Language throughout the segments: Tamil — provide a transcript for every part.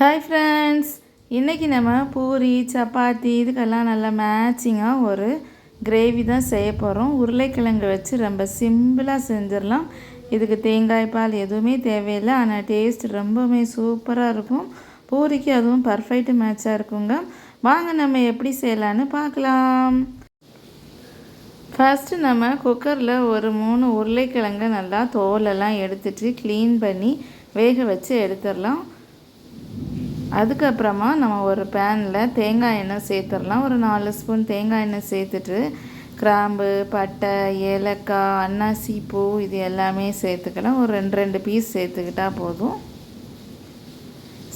ஹாய் ஃப்ரெண்ட்ஸ் இன்றைக்கி நம்ம பூரி சப்பாத்தி இதுக்கெல்லாம் நல்லா மேட்சிங்காக ஒரு கிரேவி தான் செய்ய போகிறோம் உருளைக்கிழங்கு வச்சு ரொம்ப சிம்பிளாக செஞ்சிடலாம். இதுக்கு தேங்காய் பால் எதுவுமே தேவையில்லை. ஆனால் டேஸ்ட் ரொம்பவுமே சூப்பராக இருக்கும். பூரிக்கு அதுவும் பர்ஃபெக்ட் மேட்சாக இருக்குங்க. வாங்க நம்ம எப்படி செய்யலான்னு பார்க்கலாம். ஃபஸ்ட்டு நம்ம குக்கரில் ஒரு மூணு உருளைக்கிழங்கு நல்லா தோலெல்லாம் எடுத்துட்டு க்ளீன் பண்ணி வேக வச்சு எடுத்துடலாம். அதுக்கப்புறமா நம்ம ஒரு பேனில் தேங்காய் எண்ணெய் சேர்த்துடலாம். ஒரு நாலு ஸ்பூன் தேங்காய் எண்ணெய் சேர்த்துட்டு கிராம்பு பட்டை ஏலக்காய் அன்னாசி பூ இது எல்லாமே சேர்த்துக்கலாம் ஒரு ரெண்டு ரெண்டு பீஸ் சேர்த்துக்கிட்டால் போதும்.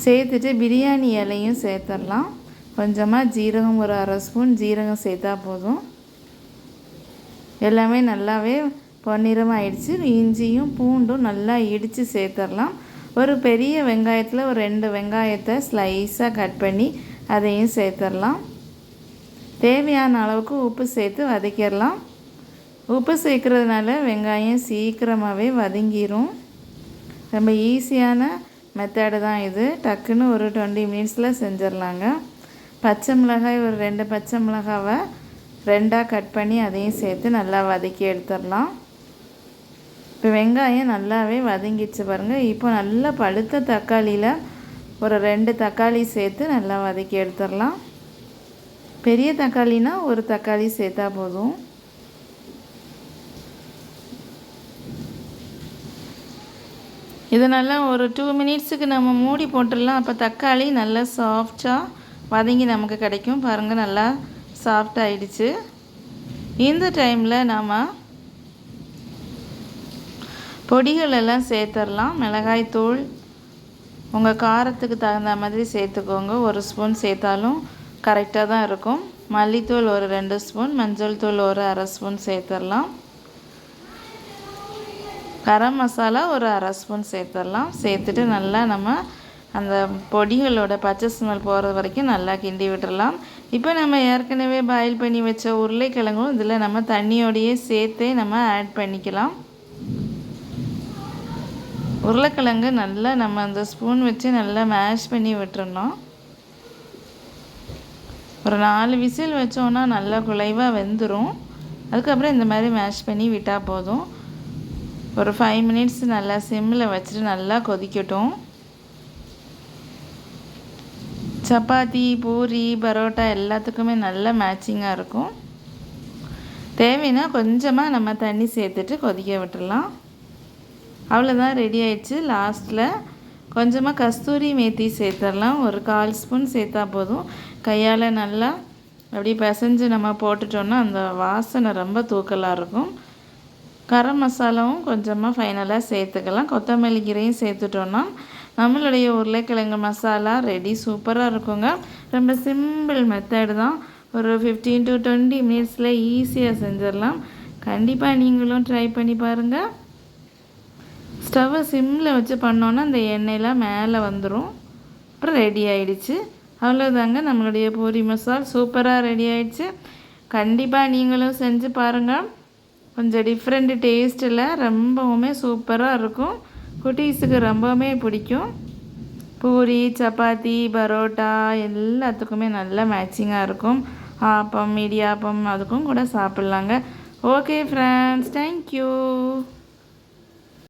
சேர்த்துட்டு பிரியாணி இலையும் சேர்த்துடலாம். கொஞ்சமாக ஜீரகம் ஒரு அரை ஸ்பூன் ஜீரகம் சேர்த்தா போதும். எல்லாமே நல்லாவே பொன்னிறம் ஆயிடுச்சு இஞ்சியும் பூண்டும் நல்லா இடித்து சேர்த்துடலாம். ஒரு பெரிய வெங்காயத்தில் ஒரு ரெண்டு வெங்காயத்தை ஸ்லைஸாக கட் பண்ணி அதையும் சேர்த்துடலாம். தேவையான அளவுக்கு உப்பு சேர்த்து வதக்கிடலாம். உப்பு சேர்க்குறதுனால வெங்காயம் சீக்கிரமாகவே வதங்கிடும் ரொம்ப ஈஸியான மெத்தடு தான் இது. டக்குன்னு ஒரு டுவெண்ட்டி மினிட்ஸில் செஞ்சிடலாங்க. பச்சை மிளகாய் ஒரு ரெண்டு பச்சை மிளகாவை ரெண்டாக கட் பண்ணி அதையும் சேர்த்து நல்லா வதக்கி எடுத்துடலாம். இப்போ வெங்காயம் நல்லாவே வதங்கிடுச்சு பாருங்கள் இப்போ நல்லா பழுத்த தக்காளியில் ஒரு ரெண்டு தக்காளி சேர்த்து நல்லா வதக்கி எடுத்துடலாம். பெரிய தக்காளினா ஒரு தக்காளி சேர்த்தா போதும். இதனால் நல்லா ஒரு டூ மினிட்ஸுக்கு நம்ம மூடி போட்டுடலாம். அப்போ தக்காளி நல்லா சாஃப்டாக வதங்கி நமக்கு கிடைக்கும். பாருங்கள் நல்லா சாஃப்ட் ஆகிடுச்சு இந்த டைமில் நாம் பொடிகளெல்லாம் சேர்த்துடலாம். சேர்த்துடலாம் மிளகாய்த்தூள் உங்கள் காரத்துக்கு தகுந்த மாதிரி சேர்த்துக்கோங்க. ஒரு ஸ்பூன் சேர்த்தாலும் கரெக்டாக தான் இருக்கும். மல்லித்தூள் ஒரு ரெண்டு ஸ்பூன். மஞ்சள் தூள் ஒரு அரை ஸ்பூன் சேர்த்துடலாம். கரம் மசாலா ஒரு அரை ஸ்பூன் சேர்த்துடலாம். சேர்த்துட்டு நல்லா நம்ம அந்த பொடிகளோட பச்சை ஸ்மெல் போகிறது வரைக்கும் நல்லா கிண்டி விட்டுடலாம். இப்போ நம்ம ஏற்கனவே பாயில் பண்ணி வச்ச உருளைக்கிழங்கும் இதில் நம்ம தண்ணியோடையே சேர்த்தே நம்ம ஆட் பண்ணிக்கலாம். உருளைக்கிழங்கு நல்லா நம்ம அந்த ஸ்பூன் வச்சு நல்லா மேஷ் பண்ணி விட்டுறணும். ஒரு நாலு விசில் வச்சோன்னா நல்லா குலைவாக வெந்துடும் அதுக்கப்புறம் இந்த மாதிரி மேஷ் பண்ணி விட்டால் போதும். ஒரு ஃபைவ் மினிட்ஸ் நல்லா சிம்மில் வச்சுட்டு நல்லா கொதிக்கட்டும். சப்பாத்தி பூரி பரோட்டா எல்லாத்துக்குமே நல்ல மேட்சிங்காக இருக்கும். தேவைன்னா கொஞ்சமாக நம்ம தண்ணி சேர்த்துட்டு கொதிக்க விட்டுடலாம் அவ்வளோதான் ரெடி ஆயிடுச்சு. லாஸ்ட்டில் கொஞ்சமாக கஸ்தூரி மேத்தி சேர்த்துடலாம். ஒரு கால் ஸ்பூன் சேர்த்தா போதும். கையால் நல்லா அப்படியே பிசைஞ்சு நம்ம போட்டுட்டோன்னா அந்த வாசனை ரொம்ப தூக்கலாக இருக்கும். கரம் மசாலாவும் கொஞ்சமாக ஃபைனலாக சேர்த்துக்கலாம். கொத்தமல்லி கீரையும் சேர்த்துட்டோன்னா நம்மளுடைய உருளைக்கிழங்கு மசாலா ரெடி சூப்பராக இருக்குங்க. ரொம்ப சிம்பிள் மெத்தடு தான். ஒரு ஃபிஃப்டீன் டு டுவெண்ட்டி மினிட்ஸில் ஈஸியாக செஞ்சிடலாம். கண்டிப்பாக நீங்களும் ட்ரை பண்ணி பாருங்கள் ஸ்டவ்வை சிம்மில் வச்சு பண்ணோன்னா அந்த எண்ணெயெலாம் மேலே வந்துடும் அப்புறம் ரெடி ஆகிடுச்சு அவ்வளோதாங்க நம்மளுடைய பூரி மசால். சூப்பராக ரெடி ஆகிடுச்சு கண்டிப்பாக நீங்களும் செஞ்சு பாருங்கள் கொஞ்சம் டிஃப்ரெண்ட் டேஸ்ட்டில் ரொம்பவுமே சூப்பராக இருக்கும். குட்டீஸுக்கு ரொம்பவுமே பிடிக்கும். பூரி சப்பாத்தி பரோட்டா எல்லாத்துக்குமே நல்ல மேட்சிங்காக இருக்கும். ஆப்பம் இடியாப்பம் அதுக்கும் கூட சாப்பிட்லாங்க. Okay friends thank you